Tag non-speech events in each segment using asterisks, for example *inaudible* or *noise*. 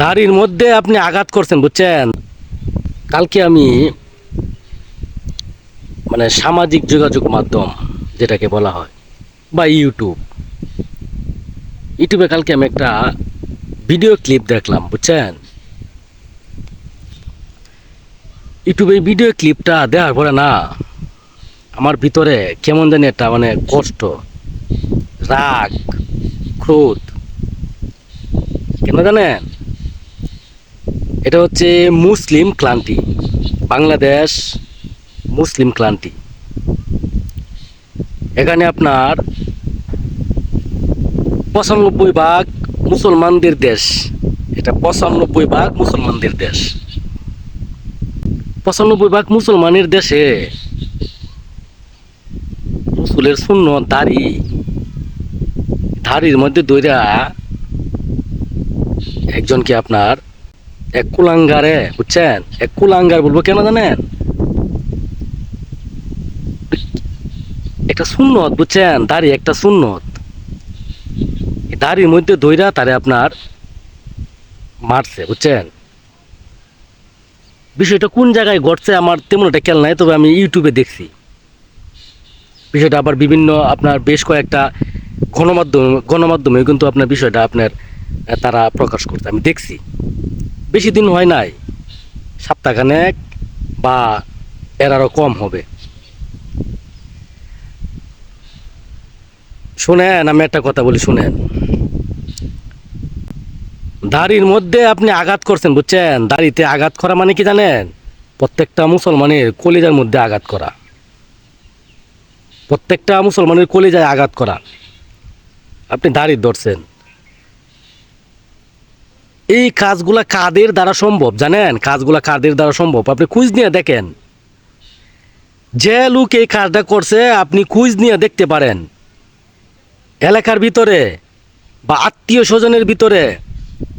দাড়ির মধ্যে আপনি আঘাত করছেন, বুঝছেন? কালকে আমি মানে সামাজিক যোগাযোগ মাধ্যম যেটাকে বলা হয়, বা ইউটিউব। ইউটিউবে কালকে আমি একটা ভিডিও ক্লিপ দেখলাম, বুঝছেন? ইউটিউবে ভিডিও ক্লিপটা দেওয়ার পরে না, আমার ভিতরে কেমন জানি একটা মানে কষ্ট, রাগ, ক্রোধ। কেন জানেন? এটা হচ্ছে মুসলিম ক্লান্তি, বাংলাদেশ মুসলিম ক্লান্তি। এখানে আপনার পঁচানব্বই ভাগ মুসলমানদের দেশ, এটা পঁচানব্বই ভাগ মুসলমানদের দেশ। পঁচানব্বই ভাগ মুসলমানের দেশে রসুলের শূন্য দাড়ি, দাড়ির মধ্যে দইরা একজনকে আপনার এক কুলাঙ্গারে বুঝছেন? এক কুলাঙ্গার বলব কেন জানেন? একটা সুন্নত, বুঝছেন? দাড়ি একটা সুন্নত। দাড়ির মধ্যে দইরা তারে আপনার মারছে, বুঝছেন? বিষয়টা কোন জায়গায় ঘটছে আমার তেমন একটা খেয়াল নাই, তবে আমি ইউটিউবে দেখছি। বিষয়টা আবার বিভিন্ন আপনার বেশ কয়েকটা গণমাধ্যম গণমাধ্যমে কিন্তু আপনার বিষয়টা আপনার তারা প্রকাশ করছে। আমি দেখছি। বেশি দিন হয় নাই। সপ্তাহখানেক বা এর কম হবে। শুনেন, আমি একটা কথা বলি, শুনেন। দাড়ির মধ্যে আপনি আঘাত করছেন, বুঝছেন? দাড়িতে আঘাত করা মানে কি জানেন? প্রত্যেকটা মুসলমানের কলিজার মধ্যে আঘাত করা। প্রত্যেকটা মুসলমানের কলিজায় আঘাত করা। আপনি দাড়ি ধরছেন। এই কাজগুলা কাদের দ্বারা সম্ভব? জানেন? কাজগুলা কাদের দ্বারা সম্ভব? আপনি কুইজ নিয়ে দেখেন। যে লোক এই কাজটা করছে, আপনি কুইজ নিয়ে দেখতে পারেন। এলাকার ভিতরে বা আত্মীয় স্বজনের ভিতরে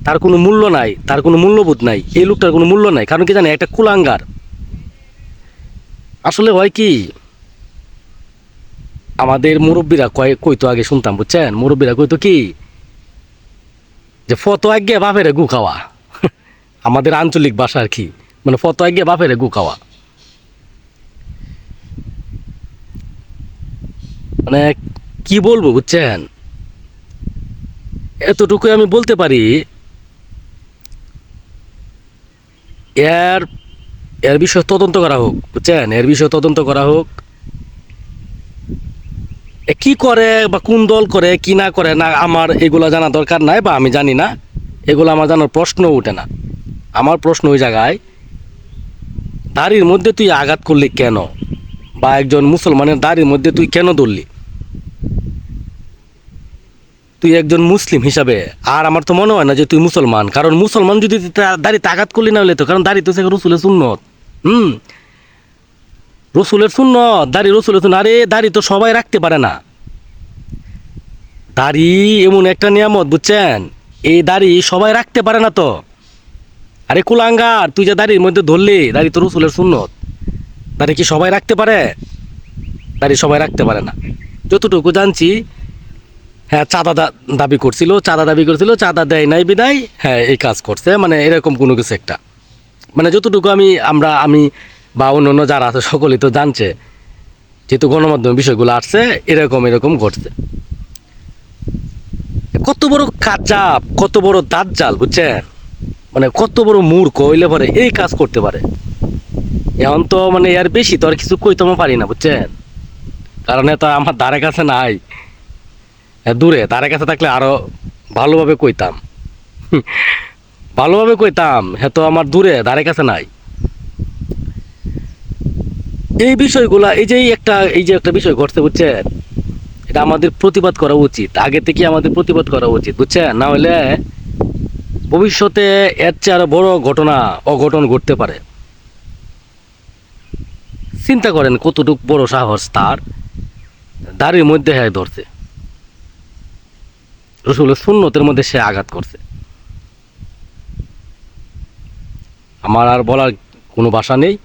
তার কোনো মূল্য নাই, তার কোনো মূল্যবোধ নাই, এই লোকটার কোনো মূল্য নাই। কারণ কি জানে একটা কুলাঙ্গার। আসলে হয় কি, আমাদের মুরব্বীরা কয় কইতো আগে শুনতাম, বুঝছেন? মুরব্বীরা কইতো কি যে ফত আগে বাপেরে গু খাওয়া। *laughs* আমাদের আঞ্চলিক ভাষা আর কি। মানে ফত আগে বাপেরে গু খাওয়া। মানে কি বলব বুঝছেন? এতটুকু আমি বলতে পারি, এর এর বিষয়ে তদন্ত করা হোক, বুঝছেন? এর বিষয়ে তদন্ত করা হোক কি করে বা কোন দল করে, কি না করে, না আমার এগুলো জানা দরকার নাই বা আমি জানি না। এগুলো আমার জানার প্রশ্ন ওঠে না। আমার প্রশ্ন ওই জায়গায়, দাড়ির মধ্যে তুই আঘাত করলি কেন? বা একজন মুসলমানের দাড়ির মধ্যে তুই কেন ধরলি? তুই একজন মুসলিম হিসাবে, আর আমার তো মনে হয় না যে তুই মুসলমান। কারণ মুসলমান যদি দাড়িতে আঘাত করলি না হলে তো, কারণ দাড়ি তো সে রসুলের সুন্নত। হুম? রসুলের সুন্নত, দাড়ি রসুলের সুন্নত। আরে, দাড়ি তো সবাই রাখতে পারে না। দাড়ি এমন একটা নিয়ামত, বুঝছেন? এই দাড়ি সবাই রাখতে পারে না তো। আরে, কুলাঙ্গার, তুই যে দাড়ির মধ্যে ধরলি, দাড়ি তো রসুলের সুন্নত। দাড়ি কি সবাই রাখতে পারে? দাড়ি সবাই রাখতে পারে না। যতটুকু জানছি হ্যাঁ চাঁদা দাবি করছিল, চাঁদা দাবি করছিল, চাঁদা দেয় নাই, বিদায় হ্যাঁ এই কাজ করছে। মানে এরকম কোনো কিছু একটা। মানে যতটুকু আমি, আমরা, আমি বা অন্য যারা আছে, সকলেই তো জানছে যেহেতু গণমাধ্যমে বিষয়গুলো আসছে, এরকম এরকম ঘটছে। কত বড় কাজাব কত বড় দাঁত জাল বুঝছেন? মানে কত বড় মূর্খ হইলে পরে এই কাজ করতে পারে। এখন তো মানে এর বেশি তো আর কিছু কইতে আমি পারি না, বুঝছেন? কারণ এটা আমার ধারে কাছে নাই। দূরে, ধারে কাছে থাকলে আরও ভালোভাবে কইতাম। *laughs* ভালোভাবে কইতাম হ্যাঁ তো আমার দূরে, ধারে কাছে নাই। এই বিষয়গুলা, এই যে একটা, এই যে একটা বিষয় ঘটছে, বুঝছেন? এটা আমাদের প্রতিবাদ করা উচিত। আগে থেকে আমাদের প্রতিবাদ করা উচিত, বুঝছেন? না হলে ভবিষ্যতে এর চেয়ে আরও বড় ঘটনা, অঘটন ঘটতে পারে। চিন্তা করেন কতটুক বড় সাহস তার। দাড়ির মধ্যে হ্যাঁ ধরছে। রসুল সুন্নতের মধ্যে সে আঘাত করছে। আমার আর বলার কোনো ভাষা নেই।